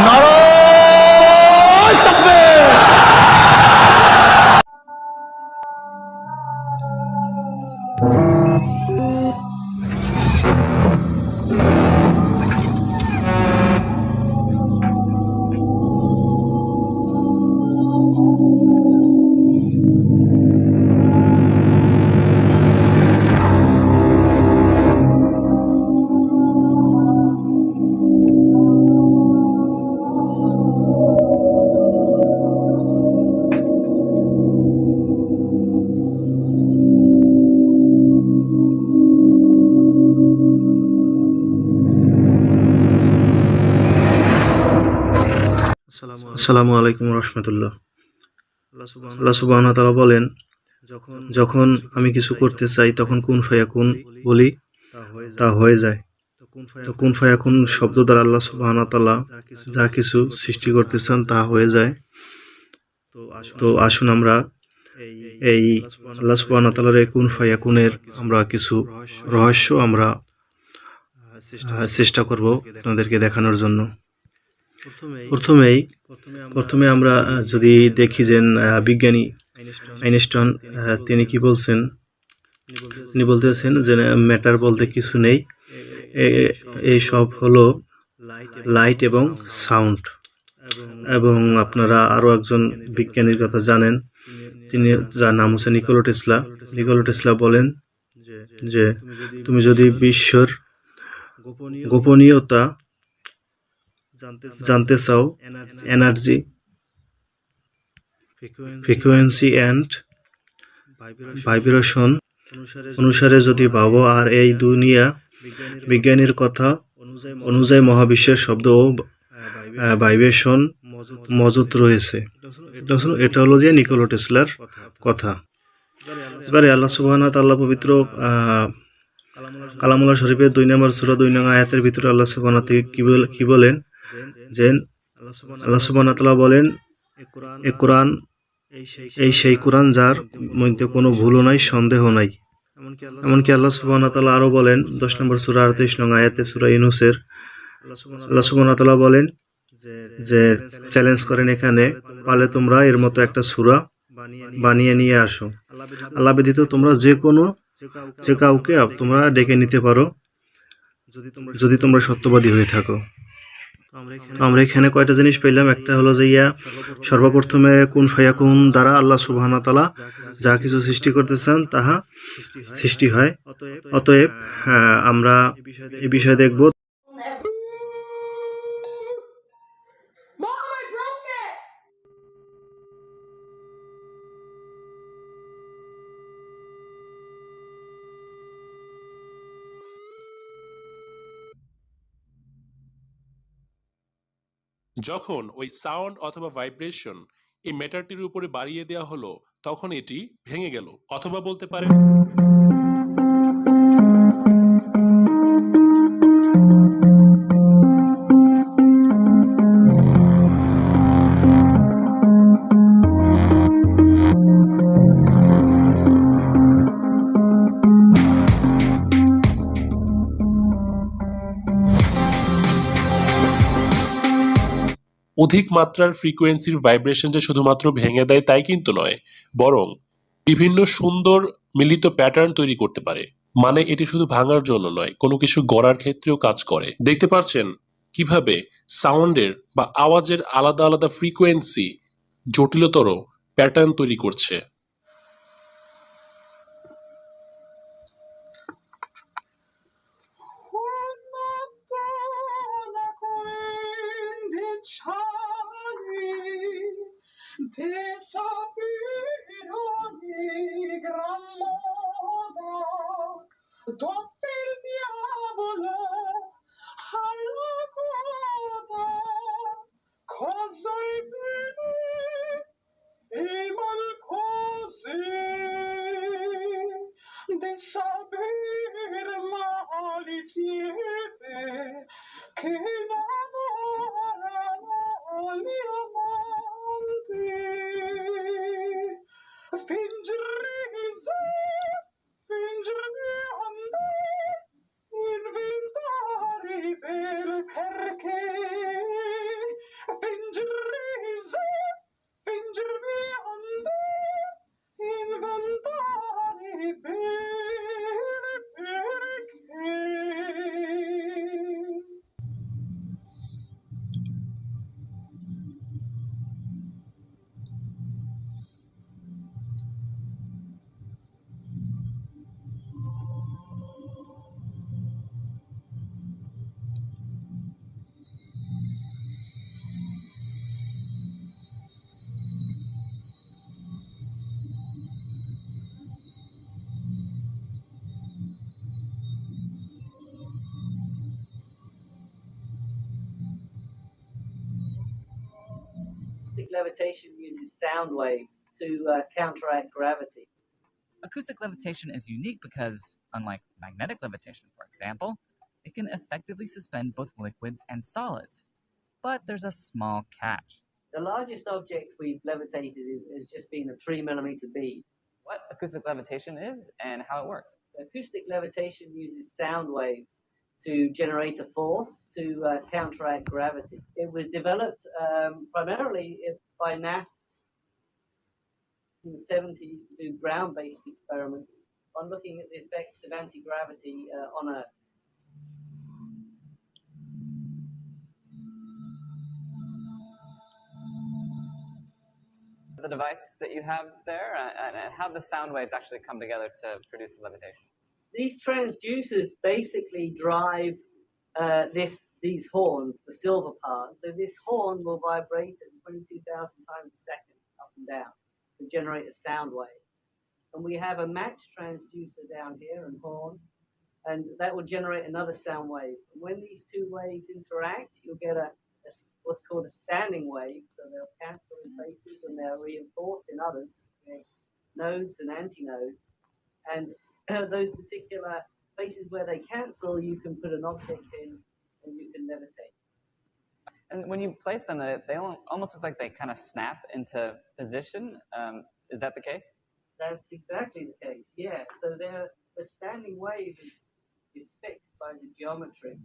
not আসসালামু আলাইকুম রহমতুল্লাহ। আল্লাহ সুবাহ তালা বলেন, যখন যখন আমি কিছু করতে চাই, তখন কোন ফায়াকুন বলি, তা হয়ে যায়। তো কোন ফায়াকুন শব্দ দ্বারা আল্লাহ সুবাহ তালা যা কিছু সৃষ্টি করতে চান, তা হয়ে যায়। তো আসুন আমরা এই আল্লাহ সুবাহ তালার এই কোন ফায়াকুনের আমরা কিছু রহস্য আমরা চেষ্টা করব আপনাদেরকে দেখানোর জন্য। প্রথমেই প্রথমে আমরা যদি দেখি যে বিজ্ঞানী আইনস্টাইন আহ, তিনি কি বলছেন? তিনি বলতেছেন যে ম্যাটার বলতে কিছু নেই। এই সব হলো লাইট এবং সাউন্ড। এবং আপনারা আরও একজন বিজ্ঞানীর কথা জানেন। তিনি যার নাম হচ্ছে নিকোলো টেসলা। নিকোলো টেসলা বলেন যে তুমি যদি বিশ্বর গোপনীয়তা জানতে চাও এনার্জি ফ্রিকোয়েন্সি অ্যান্ড ভাইব্রেশন অনুসারে যদি ভাবো আর এই দুনিয়া বিজ্ঞানীর কথা অনুযায়ী মহাবিশ্বের শব্দ ও ভাইব্রেশন মজুত রয়েছে। এটা হলো- যে নিকোলো টেসলার কথা এবারে আল্লাহ সুবহান আল্লাহ পবিত্র কালামুল্লাহ শরীফের দুই নম্বর সুরা দুই নং আয়াতের ভিতরে আল্লাহ সুবহান থেকে কি বল- কি বলেন? যে আল্লাহ সুবহান তাআলা বলেন এ কোরআন এই সেই কোরআন যার মধ্যে কোনো ভুলও নাই সন্দেহ নাই। এমনকি আল্লাহ সুবহান তাআলা আরও বলেন দশ নম্বর সুরা আটত্রিশ নং আয়াতে সুরা ইউনুসের আল্লাহ সুবহান তাআলা বলেন যে চ্যালেঞ্জ করেন এখানে পালে তোমরা এর মতো একটা সুরা বানিয়ে নিয়ে আসো। আল্লাহ ব্যতীত তোমরা যে কোনো যে কাউকে তোমরা ডেকে নিতে পারো যদি তোমরা সত্যবাদী হয়ে থাকো। আমরা এখানে কয়টা জিনিস পেলাম? একটা হলো যে ইয়া সর্বপ্রথমে কোন ফায়াকুন দ্বারা আল্লাহ সুবহান তালা যা কিছু সৃষ্টি করতেছেন তাহা সৃষ্টি হয়। অতএব হ্যাঁ, আমরা এই বিষয়ে দেখব। যখন ওই সাউন্ড অথবা ভাইব্রেশন এই ম্যাটারটির উপরে বাড়িয়ে দেওয়া হলো, তখন এটি ভেঙে গেল, অথবা বলতে পারেন অধিক মাত্রার ফ্রিকোয়েন্সির ভাইব্রেশন যে শুধুমাত্র ভেঙে দেয় তাই কিন্তু নয়, বরং বিভিন্ন সুন্দর মিলিত প্যাটার্ন তৈরি করতে পারে। মানে এটি শুধু ভাঙার জন্য নয়, কোনো কিছু গড়ার ক্ষেত্রেও কাজ করে। দেখতে পাচ্ছেন কীভাবে সাউন্ডের বা আওয়াজের আলাদা আলাদা ফ্রিকোয়েন্সি জটিলতর প্যাটার্ন তৈরি করছে। sabir malikiyedir. be. Levitation uses sound waves to uh, counteract gravity. Acoustic levitation is unique because, unlike magnetic levitation, for example, it can effectively suspend both liquids and solids. But there's a small catch. The largest object we've levitated is, has just been a three millimeter bead. What acoustic levitation is and how it works. Acoustic levitation uses sound waves to generate a force to uh, counteract gravity. It was developed um, primarily by NASA in the 70s to do ground based experiments on looking at the effects of anti gravity uh, on Earth. The device that you have there uh, and, how the sound waves actually come together to produce the levitation. These transducers basically drive uh, this these horns, the silver part. So this horn will vibrate at 22,000 times a second up and down to generate a sound wave. And we have a match transducer down here and horn, and that will generate another sound wave. And when these two waves interact, you'll get a, a what's called a standing wave. So they'll cancel in places and they'll reinforce in others, create nodes and antinodes. And uh, those particular places where they cancel, you can put an object in and you can levitate. And when you place them, they, almost look like they kind of snap into position. Um, is that the case? That's exactly the case. Yeah. So they're, the standing wave is is fixed by the geometry,